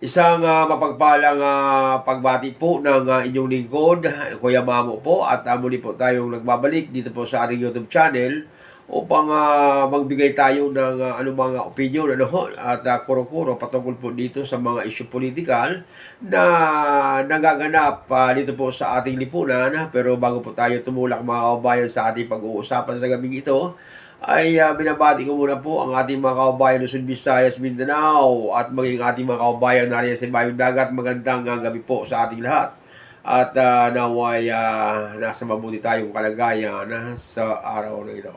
Isang ah, mapagpalang ah, pagbati po ng ah, inyong lingkod, Kuya Mamo po, at ah, muli po tayong nagbabalik dito po sa ating YouTube channel upang ah, magbigay tayo ng ah, anumang opinion ano, at ah, kuro-kuro patungkol po dito sa mga issue politikal na nagaganap ah, dito po sa ating lipunan. Pero bago po tayo tumulak mga kabayan sa ating pag-uusapan sa gabing ito, ay uh, binabati ko muna po ang ating mga kaubayan Luzon, Visayas, Mindanao at maging ating mga kaubayan na rin sa Ibayong Dagat. Magandang uh, gabi po sa ating lahat. At uh, naway uh, nasa mabuti tayong kalagayan uh, sa araw na ito.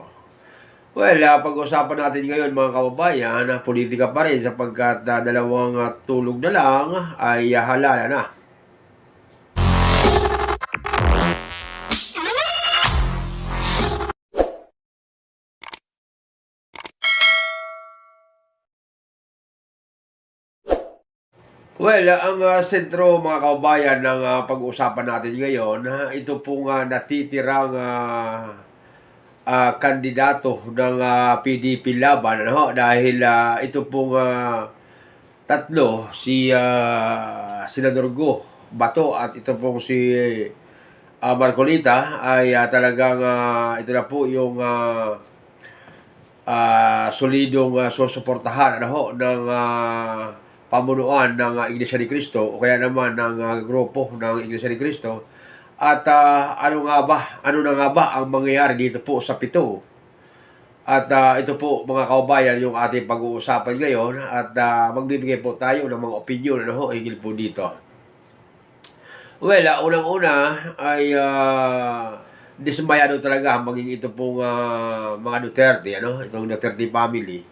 Well, uh, pag-usapan natin ngayon mga kaubayan, uh, politika pa rin sapagkat uh, dalawang uh, tulog na lang ay uh, halala na. Well, ang ah, sentro mga kaubayan ng ah, pag-uusapan natin ngayon, ah, ito pong ah, natitirang ah, ah, kandidato ng ah, PDP laban ano, dahil ah, ito pong ah, tatlo, si ah, Senador Go Bato at ito pong si ah, Marcolita ay ah, talagang ah, ito na po yung ah, ah, solidong uh, susuportahan ano, ng ah, pamunuan ng uh, Iglesia ni Cristo o kaya naman ng uh, grupo ng Iglesia ni Cristo. At ah, ano nga ba, ano na nga ba ang mangyayari dito po sa pito? At ah, ito po mga kaubayan yung ating pag-uusapan ngayon at ah, magbibigay po tayo ng mga opinion ano ho, higil po dito. Well, ah, unang-una ay uh, dismayado talaga maging ito pong ah, mga Duterte, ano, itong Duterte family.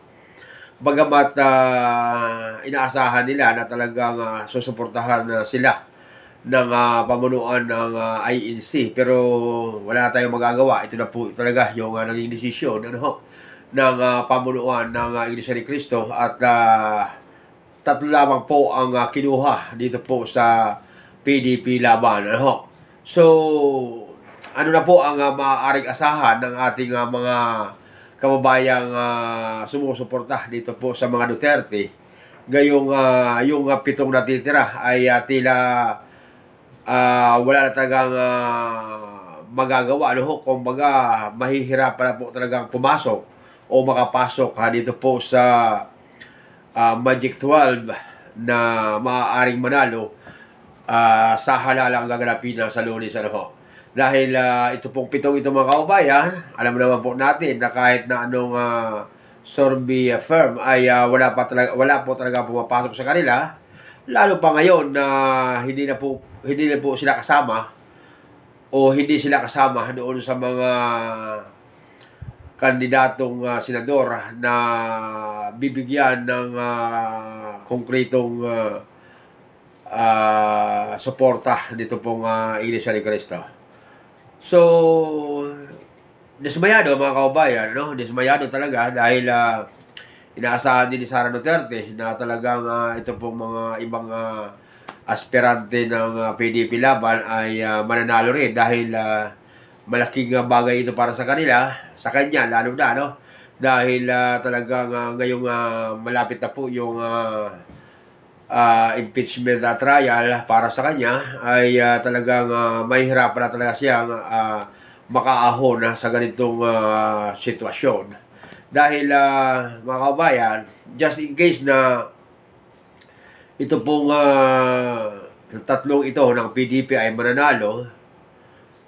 Bagamat ah, inaasahan nila na talagang ah, susuportahan na sila ng ah, pamunuan ng ah, INC pero wala tayong magagawa. Ito na po talaga yung ah, naging desisyon ano, ng ah, pamunuan ng ah, Iglesia ni Cristo at ah, tatlo lamang po ang ah, kinuha dito po sa PDP laban. Ano? So, ano na po ang uh, maaaring asahan ng ating ah, mga kababayang uh, sumusuporta dito po sa mga Duterte. Gayong ah, yung ah, pitong natitira ay ah, tila ah, wala na talagang ah, magagawa. Ano ho? Kumbaga, mahihirapan na po talagang pumasok o makapasok ha, dito po sa ah, Magic 12 na maaaring manalo ah, sa halalang gaganapin na sa lunes. Ano ho? Dahil ah, ito pong pitong ito mga kaubayan, alam naman po natin na kahit na anong uh, Sorby ah, firm ay ah, wala pa talaga wala po talaga pumapasok sa kanila. Lalo pa ngayon na hindi na po hindi na po sila kasama o hindi sila kasama doon sa mga kandidatong ah, senador na bibigyan ng ah, konkretong ah, ah, suporta dito pong uh, Iglesia ni Cristo. So, dismayado mga kaubayan, no? Dismayado talaga dahil uh, inaasahan din ni Sara Duterte na talagang uh, ito pong mga ibang uh, aspirante ng uh, PDP laban ay uh, mananalo rin dahil uh, malaking uh, bagay ito para sa kanila, sa kanya lalo na, no? Dahil uh, talagang uh, ngayong uh, malapit na po yung uh, uh, impeachment uh, trial para sa kanya ay uh, talagang uh, mahihirapan na talaga siyang uh, makaahon na sa ganitong uh, sitwasyon. Dahil uh, mga kabayan, just in case na ito pong uh, tatlong ito ng PDP ay mananalo,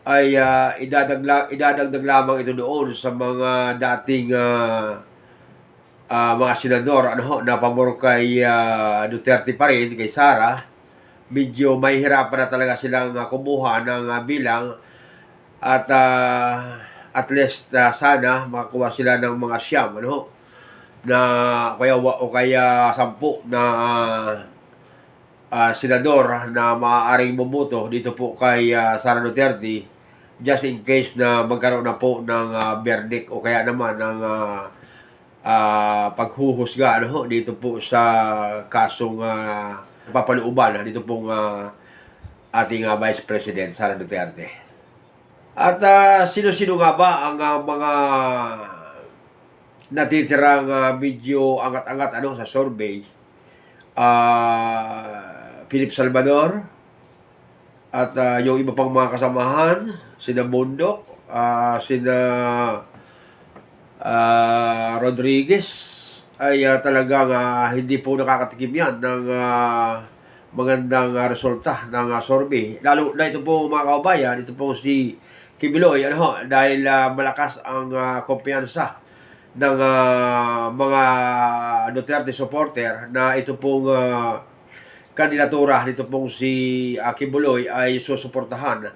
ay uh, idadagla, idadagdag lamang ito doon sa mga dating uh, uh, mga senador ano na pabor kay uh, Duterte pa rin, kay Sara, medyo mahihirapan na talaga silang uh, kumuha ng uh, bilang. At uh, at least uh, sana makakuha sila ng mga siyam ano na kaya o kaya sampu na uh, uh, senador na maaaring bumuto dito po kay uh, Sara Duterte just in case na magkaroon na po ng uh, verdict o kaya naman ng uh, paghuhusga ano dito po sa kasong uh, papaluuban dito pong uh, ating uh, Vice President Sara Duterte. At uh, sino-sino nga ba ang uh, mga natitirang uh, medyo angat-angat ano sa survey? Uh, Philip Salvador, at ah, yung iba pang mga kasamahan, sina Bundok, ah, sina ah, Rodriguez, ay ah, talagang ah, hindi po nakakatikim yan ng ah, magandang ah, resulta ng ah, survey. Lalo na ito po mga kaubayan, ito po si Kibiloy, ano ho, dahil ah, malakas ang ah, kumpiyansa ng ah, mga Duterte supporter na ito pong ah, kandidatura nito pong si uh, Kibuloy ay susuportahan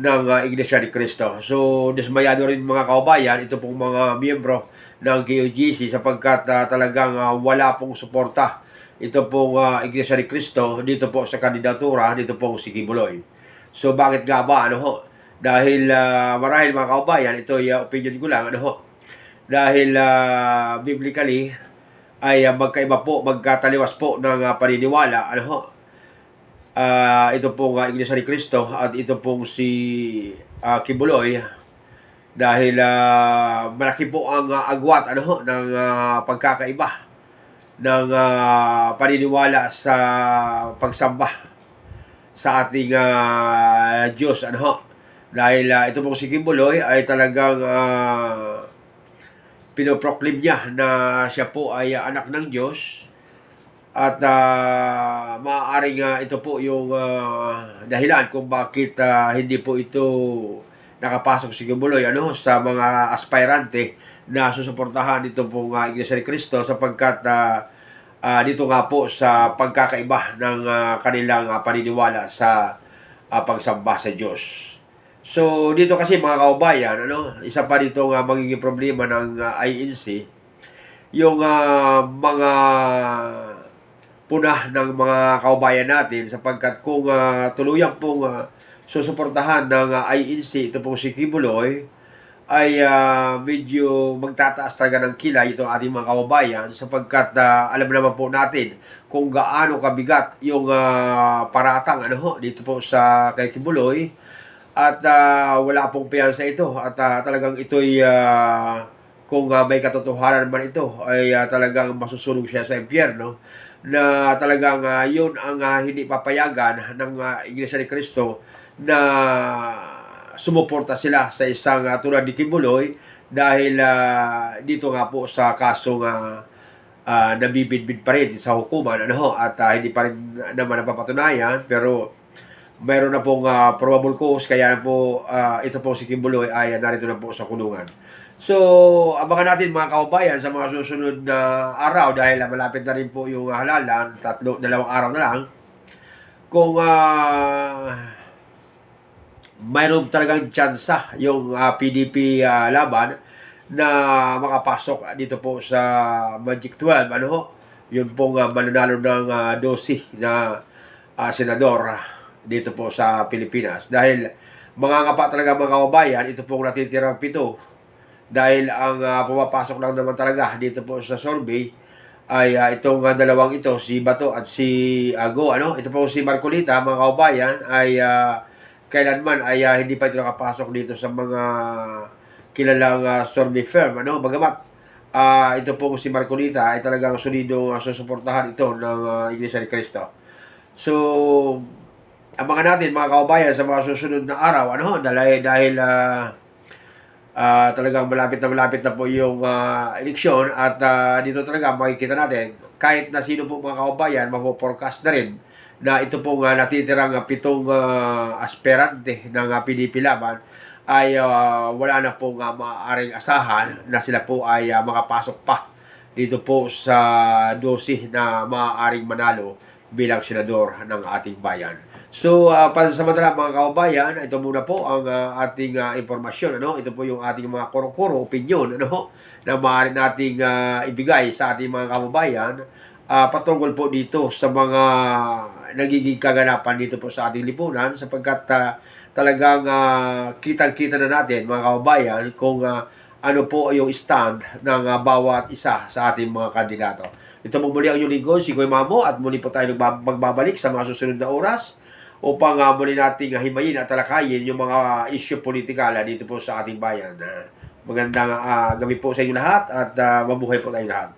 ng ah, Iglesia ni Cristo. So, dismayado rin mga kaubayan, ito pong mga miyembro ng KOGC sapagkat ah, talagang ah, wala pong suporta ito pong ah, Iglesia ni Cristo dito po sa kandidatura dito pong si Kibuloy. So, bakit nga ba? Ano ho? Dahil ah, marahil mga kaubayan, ito ay ah, opinion ko lang. Ano ho? Dahil ah, biblically, ay ah, magkaiba po, magkataliwas po ng ah, paniniwala. Ano ho? Ah, ito pong uh, Iglesia ni Cristo at ito pong si ah, Kibuloy dahil ah, malaki po ang ah, agwat ano ng ah, pagkakaiba ng ah, paniniwala sa pagsamba sa ating ah, Diyos ano. Dahil ah, ito pong si Kibuloy ay talagang ah, pinoproclaim niya na siya po ay ah, anak ng Diyos at uh, maaaring ah, ito po yung ah, dahilan kung bakit ah, hindi po ito nakapasok si Kibuloy ano, sa mga aspirante na susuportahan dito pong uh, Iglesia ni Cristo sapagkat ah, ah, dito nga po sa pagkakaiba ng ah, kanilang ah, paniniwala sa ah, pagsamba sa Diyos. So, dito kasi mga kaubayan, ano, isa pa dito nga magiging problema ng ah, INC, yung ah, mga punah ng mga kaubayan natin sapagkat kung ah, tuluyan pong ah, susuportahan ng ah, INC, ito pong si Kibuloy, ay ah, medyo magtataas talaga ng kilay itong ating mga kaubayan sapagkat ah, alam naman po natin kung gaano kabigat yung ah, paratang ano ho, dito po sa kay Kibuloy. At ah, wala pong piyansa ito at ah, talagang ito'y ah, kung ah, may katotohanan man ito ay ah, talagang masusunog siya sa impyerno na talagang ah, yun ang ah, hindi papayagan ng ah, Iglesia ni Cristo na sumuporta sila sa isang uh, tulad ni Kibuloy dahil ah, dito nga po sa kasong uh, uh, nabibidbid pa rin sa hukuman ano at ah, hindi pa rin naman napapatunayan pero mayroon na pong ah, probable cause kaya po ah, ito po si Kibuloy ay narito na po sa kulungan. So, abangan natin mga kaubayan sa mga susunod na araw dahil ah, malapit na rin po yung ah, halalan, tatlo, dalawang araw na lang. Kung ah, mayroon talagang tsansa yung ah, PDP ah, laban na makapasok dito po sa Magic 12. Ano ho? Yun pong uh, mananalo ng uh, 12 na ah, senador dito po sa Pilipinas. Dahil mga nga pa talaga mga kababayan, ito pong natitirang pito. Dahil ang ah, pumapasok lang naman talaga dito po sa survey ay ah, itong ah, dalawang ito, si Bato at si Ago. Ano? Ito po si Marcolita, mga kababayan, ay ah, kailanman ay ah, hindi pa ito nakapasok dito sa mga kilalang uh, survey firm. Ano? Bagamat ah, ito po si Marcolita ay talagang solido uh, susuportahan ito ng ah, Iglesia ni Cristo. So, abangan natin mga kaubayan sa mga susunod na araw. Ano? Dahil, dahil ah, ah, talagang malapit na malapit na po yung ah, eleksyon at ah, dito talaga makikita natin kahit na sino po mga kaubayan, mapo-forecast na rin na ito pong uh, natitirang uh, pitong uh, aspirante ng uh, PDP laban ay uh, wala na pong uh, maaaring asahan na sila po ay uh, makapasok pa dito po sa dosi na maaaring manalo bilang senador ng ating bayan. So, uh, pansamantala mga kababayan, ito muna po ang uh, ating uh, informasyon. Ano? Ito po yung ating mga kuro-kuro, opinion ano? na maaari nating uh, ibigay sa ating mga kababayan uh, patungkol po dito sa mga nagiging kaganapan dito po sa ating lipunan sapagkat uh, talagang uh, kitang-kita na natin mga kababayan kung uh, ano po yung stand ng uh, bawat isa sa ating mga kandidato. Ito po muli ang inyong lingkod, si Kuya Mamo at muli po tayo magbabalik sa mga susunod na oras upang uh, muli nating uh, himayin at talakayin yung mga issue politikal uh, dito po sa ating bayan. Uh, magandang uh, gabi po sa inyo lahat at uh, mabuhay po tayo lahat.